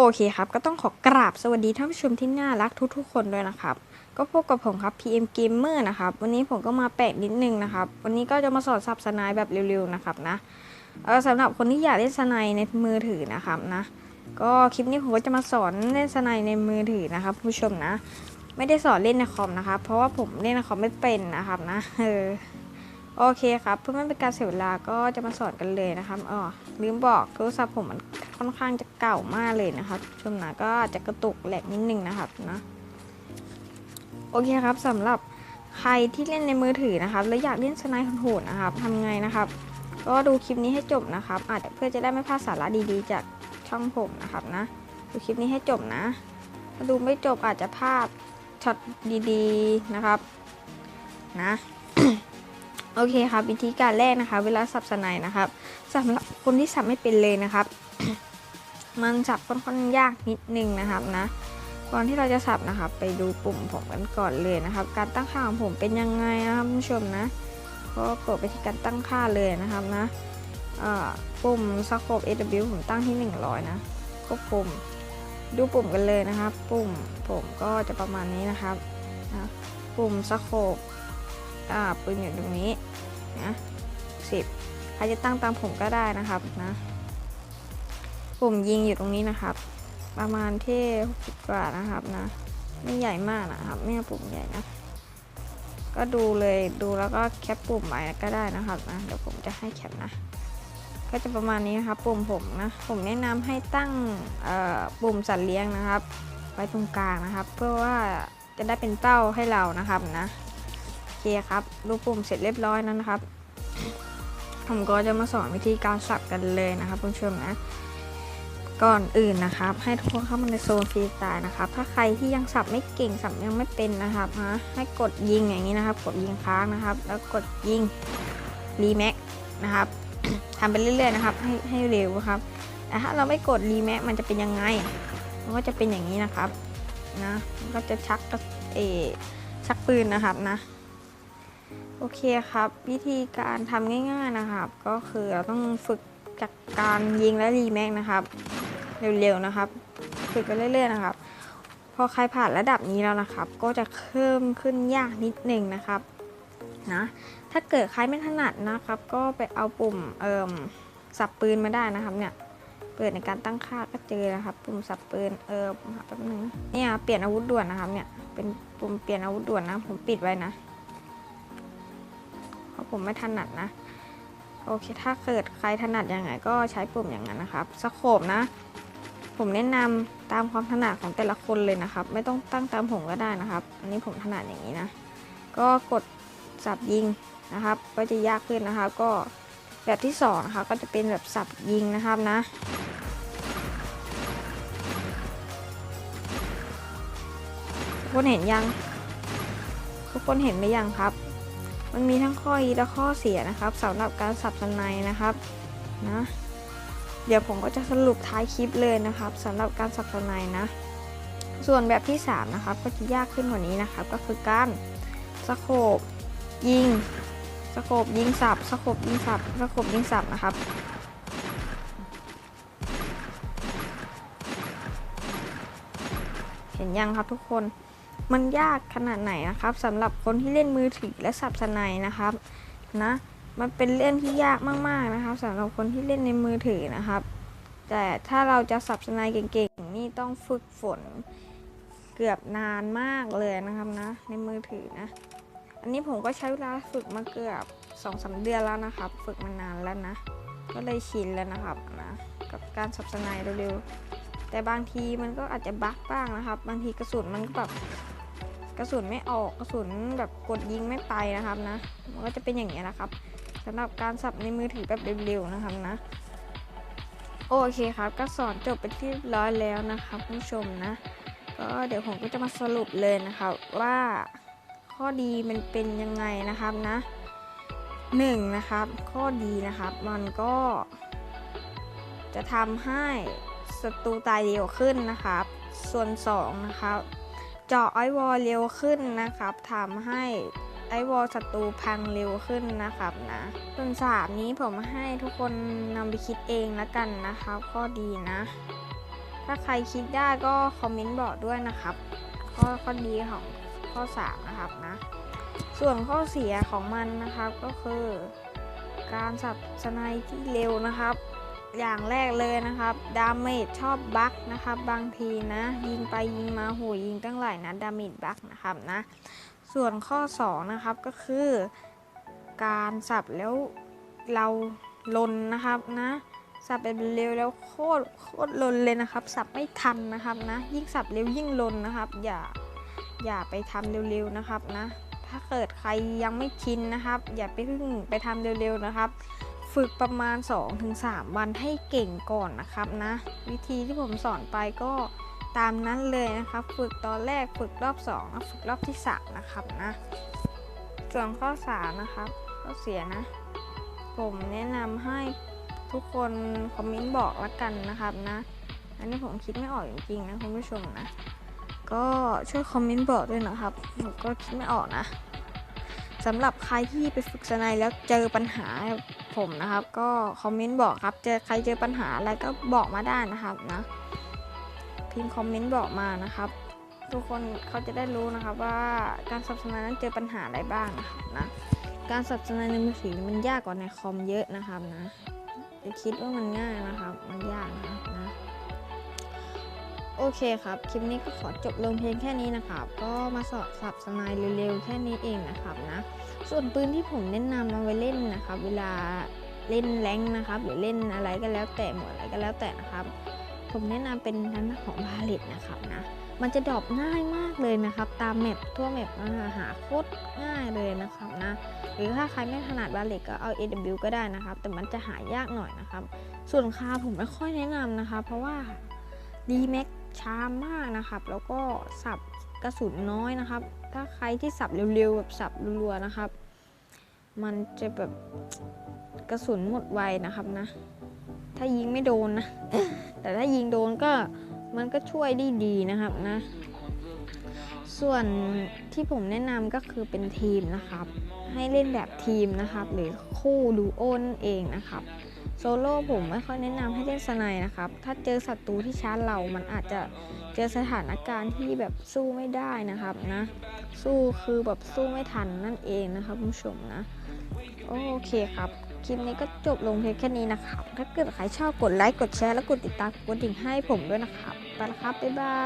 โอเคครับ ก็ต้องขอกราบสวัสดีท่านผู้ชมที่น่ารักทุกๆ คนด้วยนะครับ ก็พบกับผมครับ PM Gamer นะครับ วันนี้ผมก็มาแปลกนิดนึงนะครับ วันนี้ก็จะมาสอนสับสนายแบบเร็วๆ นะครับนะเออสำหรับคนที่อยากเล่นสนายในมือถือนะครับนะ ก็คลิปนี้ผมก็จะมาสอนเล่นสนายในมือถือนะครับ ผู้ชมนะ ไม่ได้สอนเล่นในคอมนะครับ เพราะว่าผมเล่นในคอมไม่เป็นนะครับนะ เออ โอเคครับ เพื่อไม่เป็นการเสียเวลาก็จะมาสอนกันเลยนะครับอ๋อลืมบอกโทรศัพท์ผมมันค่อนข้างจะเก่ามากเลยนะครับชมนะก็จะกระตุกแหลกนิดนึงนะครับนะโอเคครับสำหรับใครที่เล่นในมือถือนะครับ แล้วอยากเล่นสไนด์โหดนะครับทำไงนะครับ ก็ดูคลิปนี้ให้จบนะครับอาจจะเพื่อจะได้ไม่พลาดสาระดีๆ จากช่องผมนะครับนะ ดูคลิปนี้ให้จบนะถ้าดูไม่จบอาจจะพลาดช็อตดีๆนะครับ นะ โอเคครับวิธีการแรกนะคะ เวลาสับสนด์นะครับสำหรับคนที่สับไม่เป็นเลยนะครับ มันสับค่อนข้างยากนิดนึงนะครับนะก่อนที่เราจะสับนะครับ ไปดูปุ่มผมกันก่อนเลยนะครับ การตั้งค่าของผมเป็นยังไงนะครับคุณผู้ชมนะก็กดไปที่การตั้งค่าเลยนะครับนะเอ่อปุ่มสโคป AW ผมตั้งที่ 100 นะควบคุมดูปุ่มกันเลยนะครับ ปุ่มผมก็จะประมาณนี้นะครับนะปุ่มสโคป อ่าปืนอยู่ตรงนี้นะสิบใครจะตั้งตามผมก็ได้นะครับนะปุ่มยิงอยู่ตรงนี้นะครับ ประมาณที่60กว่านะครับนะ ไม่ใหญ่มากนะครับ ไม่ปุ่มใหญ่นะ ก็ดูเลยดูแล้วก็แคปปุ่มไว้ก็ได้นะครับนะเดี๋ยวผมจะให้แคปนะก็จะประมาณนี้นะครับปุ่มผมนะผมแนะนำให้ตั้งปุ่มสัตว์เลี้ยงนะครับ ไว้ตรงกลางนะครับ เพื่อว่าจะได้เป็นเป้าให้เรานะครับนะ คครับดูปุ่มเสร็จเรียบร้อยแล้วนะครับ ผมก็จะมาสอนวิธีการสับกันเลยนะครับคุณผู้ชมนะก่อนอื่นนะครับ ให้ทุกคนเข้ามาในโซนฟรีสไตล์นะครับ ถ้าใครที่ยังสับไม่เก่งสับยังไม่เป็นนะครับนะให้กดยิงอย่างนี้นะครับ กดยิงค้างนะครับ แล้วกดยิงรีแม็กนะครับทำไปเรื่อยๆนะครับ ให้ให้เร็วครับแต่ถ้าเราไม่กดรีแม็กมันจะเป็นยังไง มันก็จะเป็นอย่างนี้นะครับนะมันก็จะชักเอชักปืนนะครับนะ โอเคครับ วิธีการทำง่าย ๆนะครับ ก็คือเราต้องฝึกจากการยิงและรีแม็กนะครับ เร็วๆนะครับ ฝึกไปเรื่อยๆนะครับ พอใครผ่านระดับนี้แล้วนะครับ ก็จะเพิ่มขึ้นยากนิดหนึ่งนะครับนะถ้าเกิดใครไม่ถนัดนะครับ ก็ไปเอาปุ่มเอ่มสับปืนมาได้นะครับเนี่ยเปิดในการตั้งค่าก็เจอนะครับ ปุ่มสับปืนเออหาแป๊บนึงเนี่ยเปลี่ยนอาวุธด่วนนะครับเนี่ยเป็นปุ่มเปลี่ยนอาวุธด่วนนะผมปิดไว้นะ ผมไม่ถนัดนะ โอเค ถ้าเกิดใครถนัดยังไงก็ใช้ปุ่มอย่างนั้นนะครับสโคบนะ ผมแนะนำตามความถนัดของแต่ละคนเลยนะครับ ไม่ต้องตั้งตามผมก็ได้นะครับ อันนี้ผมถนัดอย่างนี้นะ ก็กดสับยิงนะครับ ก็จะยากขึ้นนะครับ ก็แบบที่สองนะคะก็จะเป็นแบบสับยิงนะครับนะทุกคนเห็นยัง ทุกคนเห็นไหมยังครับ มันมีทั้งข้อดีและข้อเสียนะครับสำหรับการสับสไนนะครับนะเดี๋ยวผมก็จะสรุปท้ายคลิปเลยนะครับสำหรับการสับสไนนะ ส่วนแบบที่ 3 นะครับ ก็จะยากขึ้นกว่านี้นะครับ ก็คือการสโคบยิงสโคบยิงสับสโคบยิงสับสโคบยิงสับนะครับเห็นยังครับทุกคน มันยากขนาดไหนนะครับสำหรับคนที่เล่นมือถือและสับสไนนะครับนะมันเป็นเรื่องที่ยากมากๆนะครับสำหรับคนที่เล่นในมือถือนะครับ แต่ถ้าเราจะสับสไนเก่งๆนี่ต้องฝึกฝนเกือบนานมากเลยนะครับนะ ในมือถือนะ อันนี้ผมก็ใช้เวลาฝึกมาเกือบสองสาเดือนแล้วนะครับ ฝึกมานานแล้วนะ ก็เลยชินแล้วนะครับนะกับการสับสไนเร็วๆแต่บางทีมันก็อาจจะบั๊กบ้างนะครับ บางทีกระสุนมันก็แบบ กระสุนไม่ออกกระสุนแบบกดยิงไม่ไปนะครับนะ มันก็จะเป็นอย่างนี้ยนะครับสำหรับการสับในมือถือแบบเร็วๆนะครับนะ โอเคครับก็สอนจบไปที่เรียบร้อยแล้วนะครับผู้ชมนะก็เดี๋ยวผมก็จะมาสรุปเลยนะครับว่าข้อดีมันเป็นยังไงนะครับนะหนึ่งนะครับ ข้อดีนะครับ มันก็ จะทำให้ศัตรูตายเร็วขึ้นนะครับ ส่วน2นะครับ เจาะไอวอลเร็วขึ้นนะครับทำให้ไอวอลศัตรูพังเร็วขึ้นนะครับนะส่วนสามนี้ผมให้ทุกคนนำไปคิดเองแล้วกันนะครับข้อดีนะ ถ้าใครคิดได้ก็คอมเมนต์บอกด้วยนะครับข้อข้อดีของข้อ3นะครับนะ ส่วนข้อเสียของมันนะครับก็คือ การสับสไนด์ที่เร็วนะครับ อย่างแรกเลยนะครับ ดาเมจชอบบั๊กนะครับ บางทีนะ ยิงไปยิงมาโหยิงตั้งหลายนัดดาเมจบั๊กนะครับนะ ส่วนข้อ 2 นะครับก็คือ การสับแล้วเราลนนะครับนะสับแบบเร็วแล้วโคตรโคตรลนเลยนะครับ สับไม่ทันนะครับนะ ยิ่งสับเร็วยิ่งลนนะครับ อย่าอย่าไปทำเร็วๆนะครับนะ ถ้าเกิดใครยังไม่ชินนะครับ อย่าไปเพิ่งไปทำเร็วๆนะครับ ฝึกประมาณ 2-3 วันให้เก่งก่อนนะครับนะ วิธีที่ผมสอนไปก็ตามนั้นเลยนะครับ ฝึกตอนแรกฝึกรอบ 2 ฝึกรอบที่ 3 นะครับนะส่วนข้อ3นะครับก็เสียนะ ผมแนะนำให้ทุกคนคอมเมนต์บอกละกันนะครับนะ อันนี้ผมคิดไม่ออกจริงๆนะคุณผู้ชมนะ ก็ช่วยคอมเมนต์บอกด้วยนะครับผมก็คิดไม่ออกนะ สำหรับใครที่ไปฝึกสไนแล้วเจอปัญหาผมนะครับ ก็คอมเมนต์บอกครับ เจอใครเจอปัญหาอะไรก็บอกมาได้นะครับนะพิมพ์คอมเมนต์บอกมานะครับ ทุกคนเขาจะได้รู้นะครับว่าการสับสนนั้นเจอปัญหาอะไรบ้างนะครับนะการสับสนด์ในมือถือมันยากกว่าในคอมเยอะนะครับนะจะคิดว่ามันง่ายนะครับ มันยากนะครับนะ โอเคครับ คลิปนี้ก็ขอจบลงเพียงแค่นี้นะครับ ก็มาสอบสับสไนด์เร็วๆแค่นี้เองนะครับนะ ส่วนปืนที่ผมแนะนำเอาไว้เล่นนะครับ เวลาเล่นแรงนะครับ หรือเล่นอะไรก็แล้วแต่หมวดอะไรก็แล้วแต่นะครับ ผมแนะนำเป็นทางด้านของบาเลตนะครับนะ มันจะดรอปง่ายมากเลยนะครับ ตามแมปทั่วแมปนะหาโคตรง่ายเลยนะครับนะ หรือถ้าใครไม่ถนัดบาเลตก็เอา AW ก็ได้นะครับ แต่มันจะหายากหน่อยนะครับ ส่วนคาผมไม่ค่อยแนะนำนะคะ เพราะว่าดีแม็ก ช้ามากนะครับ แล้วก็สับกระสุนน้อยนะครับ ถ้าใครที่สับเร็วๆแบบสับรัวๆนะครับ มันจะแบบกระสุนหมดไวนะครับนะ ถ้ายิงไม่โดนนะ แต่ถ้ายิงโดนก็มันก็ช่วยได้ดีนะครับนะ ส่วนที่ผมแนะนำก็คือเป็นทีมนะครับ ให้เล่นแบบทีมนะครับ หรือคู่ดูโอนั่นเองนะครับ โซโล่ผมไม่ค่อยแนะนำให้เล่นสไนนะครับ ถ้าเจอศัตรูที่ชาร์จเรา มันอาจจะเจอสถานการณ์ที่แบบสู้ไม่ได้นะครับนะ สู้คือแบบสู้ไม่ทันนั่นเองนะครับคุณผู้ชมนะ โอเคครับ คลิปนี้ก็จบลงเพียงแค่นี้นะครับ ถ้าเกิดใครชอบกดไลค์ กดแชร์ และกดติดตามกดดิ่งให้ผมด้วยนะครับ ไปล้วครับ บ๊ายบาย